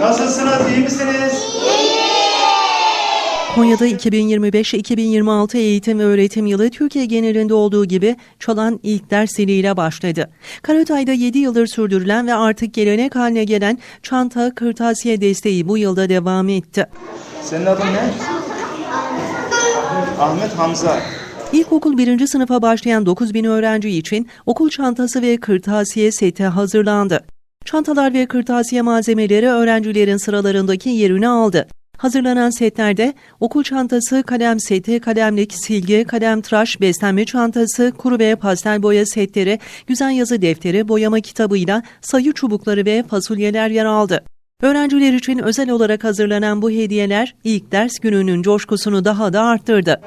Nasılsınız? iyi misiniz? Konya'da 2025-2026 eğitim ve öğretim yılı Türkiye genelinde olduğu gibi çalan ilk ders başladı. Karatay'da 7 yıldır sürdürülen ve artık gelenek haline gelen çanta kırtasiye desteği bu yılda devam etti. Senin adın ne? Ahmet Hamza. İlkokul 1. sınıfa başlayan 9 bin öğrenci için okul çantası ve kırtasiye seti hazırlandı. Çantalar ve kırtasiye malzemeleri öğrencilerin sıralarındaki yerini aldı. Hazırlanan setlerde okul çantası, kalem seti, kalemlik, silgi, kalem tıraş, beslenme çantası, kuru ve pastel boya setleri, güzel yazı defteri, boyama kitabıyla sayı çubukları ve fasulyeler yer aldı. Öğrenciler için özel olarak hazırlanan bu hediyeler ilk ders gününün coşkusunu daha da arttırdı.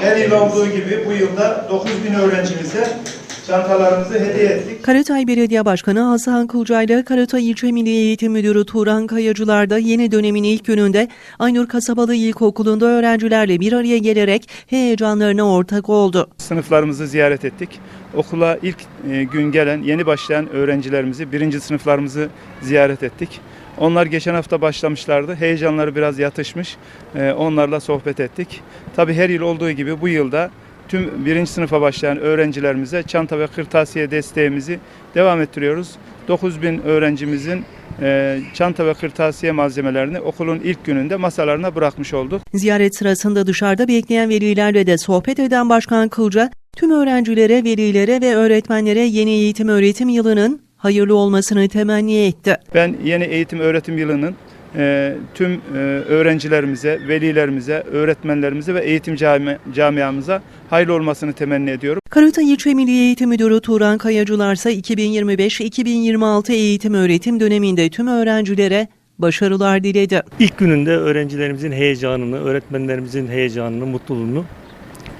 Her yıl olduğu gibi bu yılda 9000 öğrencimize çantalarımızı hediye ettik. Karatay Belediye Başkanı Hasan Kılca ile Karatay İlçe Milli Eğitim Müdürü Turan Kayacılar da yeni dönemin ilk gününde Aynur Kasabalı İlkokulu'nda öğrencilerle bir araya gelerek heyecanlarına ortak oldu. sınıflarımızı ziyaret ettik. Okula ilk e, gün gelen, yeni başlayan öğrencilerimizi, birinci sınıflarımızı ziyaret ettik. Onlar geçen hafta başlamışlardı. Heyecanları biraz yatışmış. E, Onlarla sohbet ettik. Tabii her yıl olduğu gibi bu yılda tüm birinci sınıfa başlayan öğrencilerimize çanta ve kırtasiye desteğimizi devam ettiriyoruz. 9000 öğrencimizin e, çanta ve kırtasiye malzemelerini okulun ilk gününde masalarına bırakmış olduk. Ziyaret sırasında dışarıda bekleyen velilerle de sohbet eden Başkan Kılca, tüm öğrencilere, velilere ve öğretmenlere yeni eğitim öğretim yılının hayırlı olmasını temenni etti. Ben yeni eğitim öğretim yılının e, tüm e, öğrencilerimize, velilerimize, öğretmenlerimize ve eğitim cami, camiamıza hayırlı olmasını temenni ediyorum. Karatay İlçe Milli Eğitim Müdürü Turan Kayacılar ise 2025-2026 eğitim öğretim döneminde tüm öğrencilere başarılar diledi. İlk gününde öğrencilerimizin heyecanını, öğretmenlerimizin heyecanını, mutluluğunu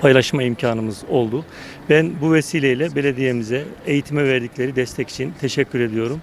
paylaşma imkanımız oldu. Ben bu vesileyle belediyemize eğitime verdikleri destek için teşekkür ediyorum.